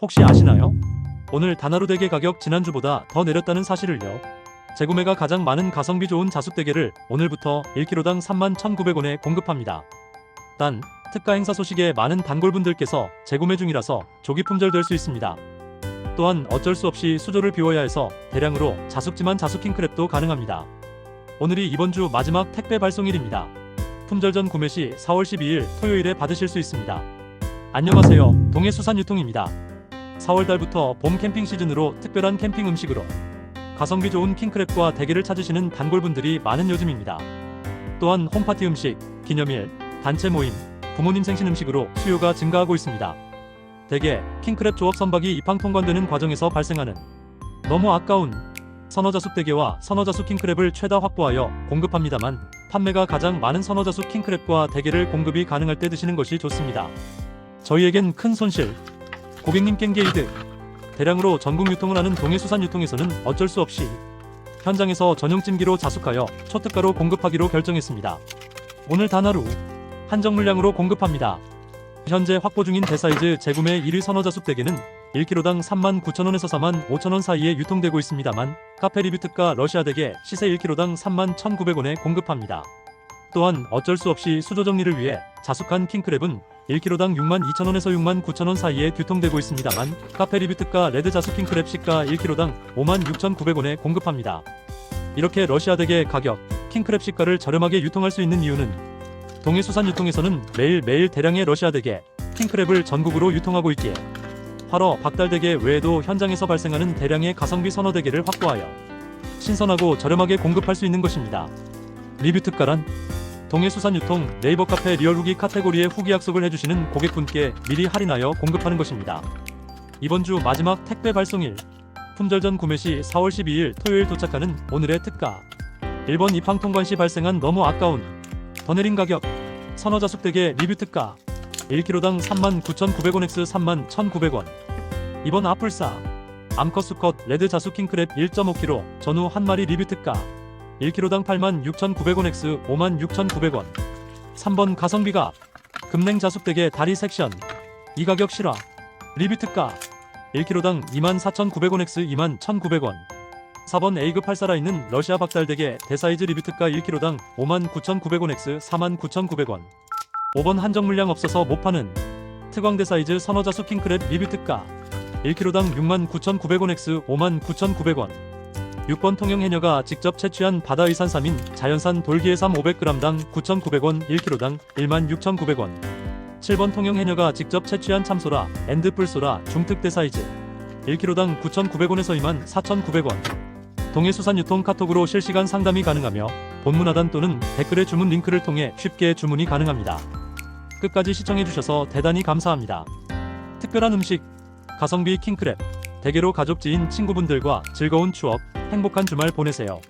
혹시 아시나요? 오늘 단하루 대게 가격 지난주보다 더 내렸다는 사실을요. 재구매가 가장 많은 가성비 좋은 자숙 대게를 오늘부터 1kg당 31,900원에 공급합니다. 단, 특가 행사 소식에 많은 단골분들께서 재구매 중이라서 조기 품절될 수 있습니다. 또한 어쩔 수 없이 수조를 비워야 해서 대량으로 자숙지만 자숙 킹크랩도 가능합니다. 오늘이 이번 주 마지막 택배 발송일입니다. 품절 전 구매 시 4월 12일 토요일에 받으실 수 있습니다. 안녕하세요. 동해수산유통입니다. 4월 달부터 봄 캠핑 시즌으로 특별한 캠핑 음식으로 가성비 좋은 킹크랩과 대게를 찾으시는 단골분들이 많은 요즘입니다. 또한 홈파티 음식, 기념일, 단체 모임, 부모님 생신 음식으로 수요가 증가하고 있습니다. 대게, 킹크랩 조업 선박이 입항 통관되는 과정에서 발생하는 너무 아까운 선어자숙 대게와 선어자숙 킹크랩을 최다 확보하여 공급합니다만 판매가 가장 많은 선어자숙 킹크랩과 대게를 공급이 가능할 때 드시는 것이 좋습니다. 저희에겐 큰 손실, 고객님 깽게 이득, 대량으로 전국 유통을 하는 동해수산 유통에서는 어쩔 수 없이 현장에서 전용 찜기로 자숙하여 초특가로 공급하기로 결정했습니다. 오늘 단 하루 한정 물량으로 공급합니다. 현재 확보 중인 대사이즈 재구매 1위 선어자숙 대게는 1kg당 39,000원에서 45,000원 사이에 유통되고 있습니다만 카페 리뷰 특가 러시아 대게 시세 1kg당 31,900원에 공급합니다. 또한 어쩔 수 없이 수조 정리를 위해 자숙한 킹크랩은 1kg당 62,000원에서 69,000원 사이에 유통되고 있습니다만 카페 리뷰 특가 레드 자숙 킹크랩 시가 1kg당 56,900원에 공급합니다. 이렇게 러시아 대게 가격, 킹크랩 시가를 저렴하게 유통할 수 있는 이유는 동해수산 유통에서는 매일매일 대량의 러시아 대게, 킹크랩을 전국으로 유통하고 있기에 활어, 박달 대게 외에도 현장에서 발생하는 대량의 가성비 선어 대게를 확보하여 신선하고 저렴하게 공급할 수 있는 것입니다. 리뷰 특가란 동해수산 유통 네이버 카페 리얼 후기 카테고리에 후기 약속을 해주시는 고객분께 미리 할인하여 공급하는 것입니다. 이번 주 마지막 택배 발송일 품절 전 구매 시 4월 12일 토요일 도착하는 오늘의 특가. 1번 입항 통관 시 발생한 너무 아까운 더 내린 가격 선어자숙대게 리뷰 특가. 1kg당 39,900원 x 31,900원. 2번 아플싸 암컷 수컷 레드 자숙 킹크랩 1.5kg 전후 한 마리 리뷰 특가 1kg당 86,900원 x 56,900원. 3번 가성비가 금냉 자숙대게 다리 섹션. 이 가격 실화. 리뷰 특가 1kg당 24,900원 x 21,900원. 4번 A급 팔 살아있는 러시아 박달대게 대사이즈 리뷰 특가 1kg당 59,900원 x 49,900원. 5번 한정 물량 없어서 못 파는 특광대 사이즈 선어자수 킹크랩 리뷰 특가 1kg당 69,900원 x 59,900원 6번 통영 해녀가 직접 채취한 바다의산 3인 자연산 돌기해삼 500g당 9,900원 1kg당 16,900원 7번 통영 해녀가 직접 채취한 참소라 앤드뿔소라 중특대 사이즈 1kg당 9,900원에서 24,900원 동해수산유통 카톡으로 실시간 상담이 가능하며 본문 하단 또는 댓글의 주문 링크를 통해 쉽게 주문이 가능합니다. 끝까지 시청해주셔서 대단히 감사합니다. 특별한 음식, 가성비 킹크랩, 대게로 가족 지인 친구분들과 즐거운 추억, 행복한 주말 보내세요.